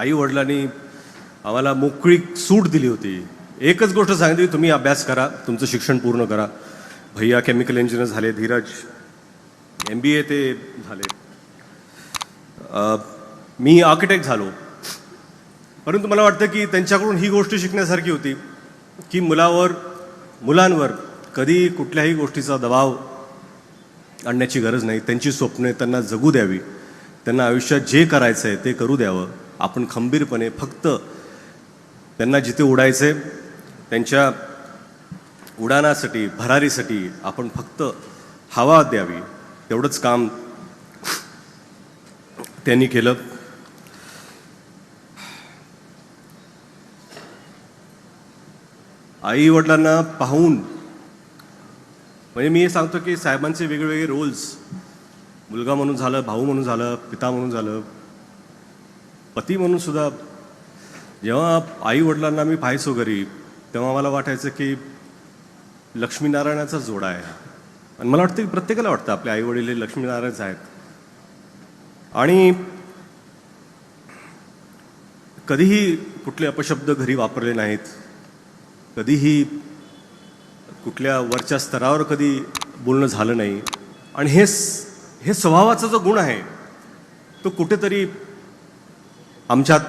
आई वडिलांनी आम्हाला मोकळी सूट दिली होती. एकच गोष्ट सांगितली तुम्ही अभ्यास करा तुमचं शिक्षण पूर्ण करा. भैया केमिकल इंजिनियर झाले धीरज एम बी ए ते झाले. मी आर्किटेक्ट झालो. परंतु मला वाटतं की त्यांच्याकडून ही गोष्ट शिकण्यासारखी होती की मुलावर मुलांवर कधी कुठल्याही गोष्टीचा दबाव आणण्याची गरज नाही. त्यांची स्वप्ने त्यांना जगू द्यावी. त्यांना आयुष्यात जे करायचं आहे ते करू द्यावं. आपण खंबीरपणे फक्त त्यांना जिथे उडायचे त्यांच्या उडाणासाठी भरारीसाठी आपण फक्त हवा द्यावी तेवढंच काम त्यांनी केलं. आई वडिलांना पाहून म्हणजे मी हे सांगतो की साहेबांचे वेगवेगळे रोल्स मुलगा म्हणून झालं भाऊ म्हणून झालं पिता म्हणून झालं पती म्हणून सुद्धा जेव्हा आई वडिलांना मी पाहायचो घरी तेव्हा मला वाटायचं की लक्ष्मीनारायणाचा जोडा आहे आणि मला वाटतं की प्रत्येकाला वाटतं आपले आई वडील हे लक्ष्मीनारायणच आहेत. आणि कधीही कुठले अपशब्द घरी वापरले नाहीत. कधीही कुठल्या वरच्या स्तरावर कधी बोलणं झालं नाही. आणि हे हे स्वभावाचा जो गुण आहे तो कुठेतरी आमच्यात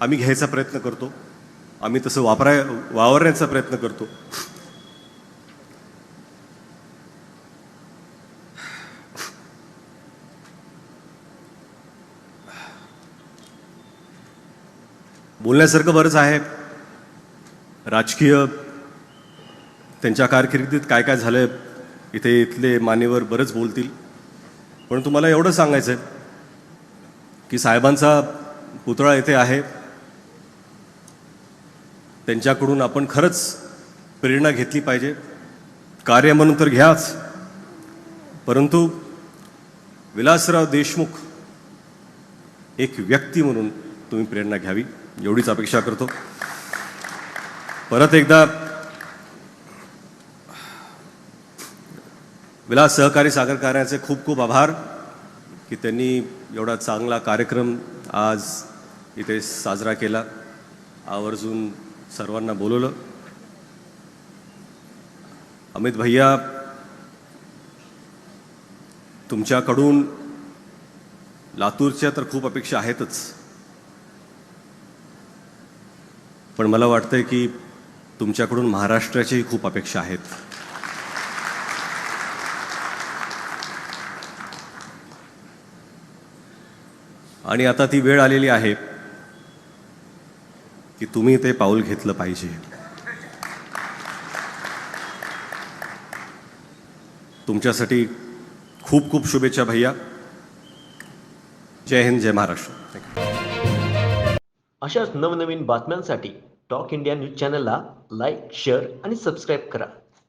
आम्ही घ्यायचा प्रयत्न करतो. आम्ही तसं वापराय वावरण्याचा प्रयत्न करतो. बोलण्यासारखं बरंच आहे. राजकीय त्यांच्या कारकिर्दीत काय काय झालं इथे इथले मान्यवर बरंच बोलतील. पण तुम्हाला एवढं सांगायचं आहे की साहेबांचा पुतळा येथे आहे. त्यांच्याकडून आपण खरंच प्रेरणा घेतली पाहिजे. कार्य म्हणून तर घ्याच. परंतु विलासराव देशमुख एक व्यक्ती म्हणून तुम्ही प्रेरणा घ्यावी एवढीच अपेक्षा करतो. परत एकदा विलास सहकारी सागर कार्याचे खूप खूप आभार. की त्यांनी एवढा चांगला कार्यक्रम आज इथे साजरा केला. आवर्जून सर्वांना बोलवलं. अमित भैया तुमच्याकडून लातूरच्या तर खूप अपेक्षा आहेतच. पण मला वाटतंय की तुमच्याकडून महाराष्ट्राच्याही खूप अपेक्षा आहेत. आणि आता ती वेळ आलेली आहे की तुम्ही ते पाऊल घेतलं पाहिजे. तुमच्यासाठी खूप खूप शुभेच्छा भैया. जय हिंद जय महाराष्ट्र. अशाच नवनवीन बातम्यांसाठी टॉक इंडिया न्यूज चॅनलला लाईक शेअर आणि सबस्क्राईब करा.